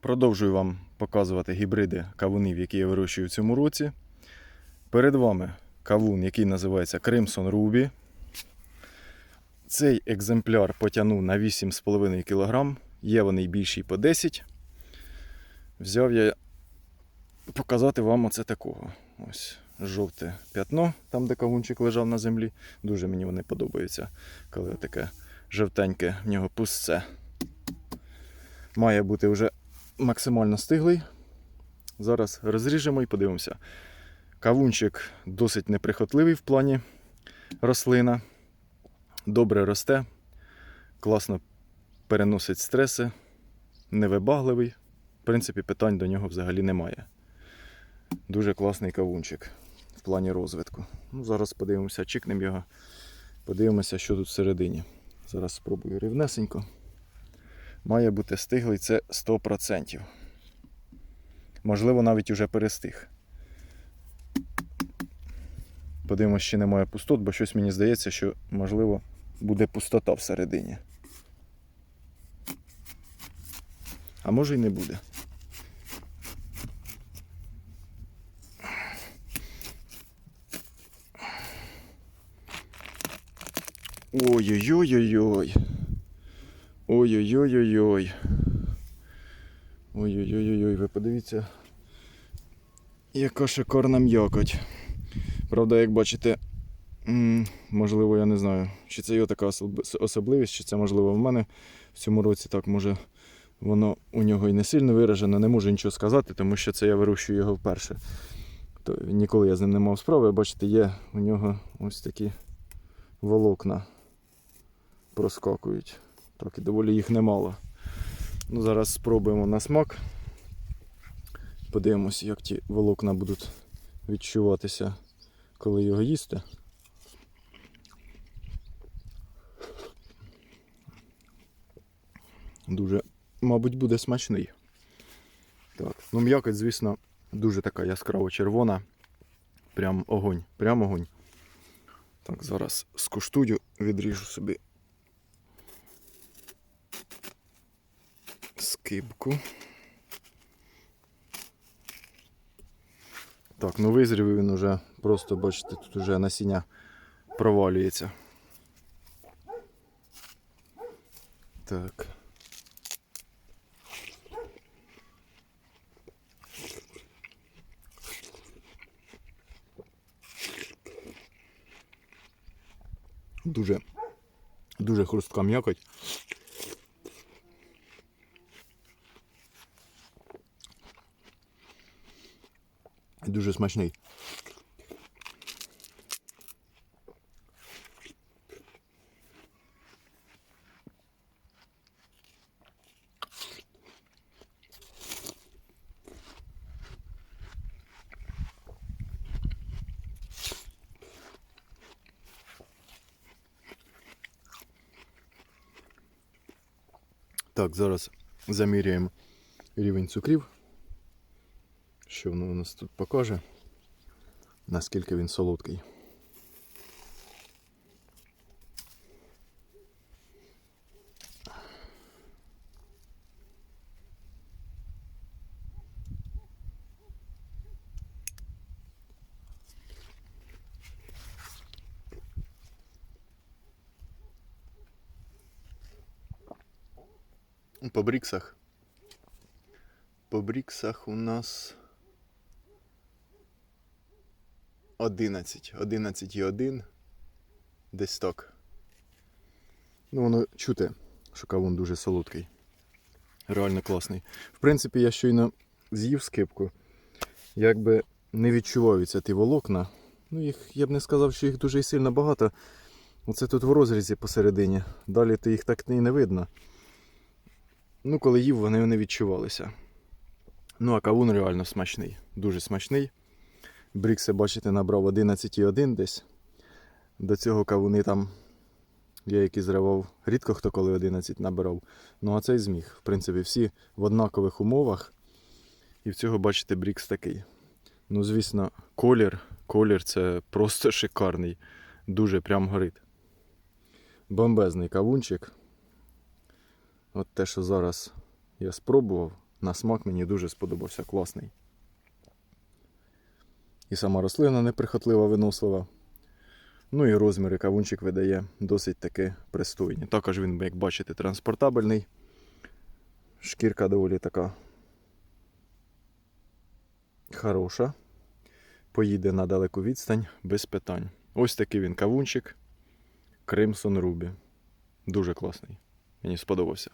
Продовжую вам показувати гібриди кавунів, які я вирощую в цьому році. Перед вами кавун, який називається Crimson Ruby. Цей екземпляр потягнув на 8,5 кг. Є вони більші по 10. Взяв я показати вам оце такого. Ось жовте п'ятно, там де кавунчик лежав на землі. Дуже мені вони подобаються, коли таке жовтеньке в нього пустце. Має бути вже максимально стиглий. Зараз розріжемо і подивимося. Кавунчик досить неприхотливий в плані рослина. Добре росте, класно переносить стреси, невибагливий. В принципі, питань до нього взагалі немає. Дуже класний кавунчик в плані розвитку. Ну, зараз подивимося, чикнемо його, подивимося, що тут всередині. Зараз спробую рівнесенько. Має бути стиглий це 100%. Можливо, навіть уже перестиг. Подивимось, чи немає пустот, бо щось мені здається, що можливо буде пустота всередині. А може й не буде. Ой-ой-ой-ой-ой. Ой-ой-ой-ой-ой. Ой-ой-ой-ой, ви подивіться, яка шикарна м'якоть. Правда, як бачите, можливо, я не знаю, чи це його така особливість, чи це можливо в мене в цьому році так може воно у нього і не сильно виражено, не можу нічого сказати, тому що це я вирощую його вперше. То ніколи я з ним не мав справи. Бачите, є у нього ось такі волокна проскакують. Так, і доволі їх немало. Ну, зараз спробуємо на смак. Подивимося, як ті волокна будуть відчуватися, коли його їсти. Дуже, мабуть, буде смачний. Так, ну м'якоть, звісно, дуже така яскраво червона. Прям огонь, прям огонь. Так, зараз скуштую, відріжу собі скибку. Так, ну визрів він уже просто, бачите, тут уже насіння провалюється. Так. Дуже, дуже хрустка м'якоть. Дуже смачний. Так, зараз заміряємо рівень цукрів. Що воно у нас тут покаже, наскільки він солодкий. По бріксах. По бріксах у нас 11. 11,1. Десь так. Ну, воно чути, що кавун дуже солодкий. Реально класний. В принципі, я щойно з'їв скипку. Якби не відчуваються ті волокна. Ну, їх, я б не сказав, що їх дуже сильно багато. Оце тут в розрізі посередині. Далі то їх так і не видно. Ну, коли їв, вони не відчувалися. Ну, а кавун реально смачний. Дуже смачний. Брікси, бачите, набрав 11,1 десь. До цього кавуни там я які зривав, рідко хто коли 11 набирав. Ну а цей зміг. В принципі, всі в однакових умовах. І в цього, бачите, брікс такий. Ну, звісно, колір. Колір це просто шикарний. Дуже прям горить. Бомбезний кавунчик. От те, що зараз я спробував, На смак мені дуже сподобався, класний. І сама рослина неприхотлива, винослива. Ну і розміри кавунчик видає досить таки пристойні. Також він, як бачите, транспортабельний. Шкірка доволі така хороша. Поїде на далеку відстань без питань. Ось такий він кавунчик. Кримсон Рубі. Дуже класний. Мені сподобався.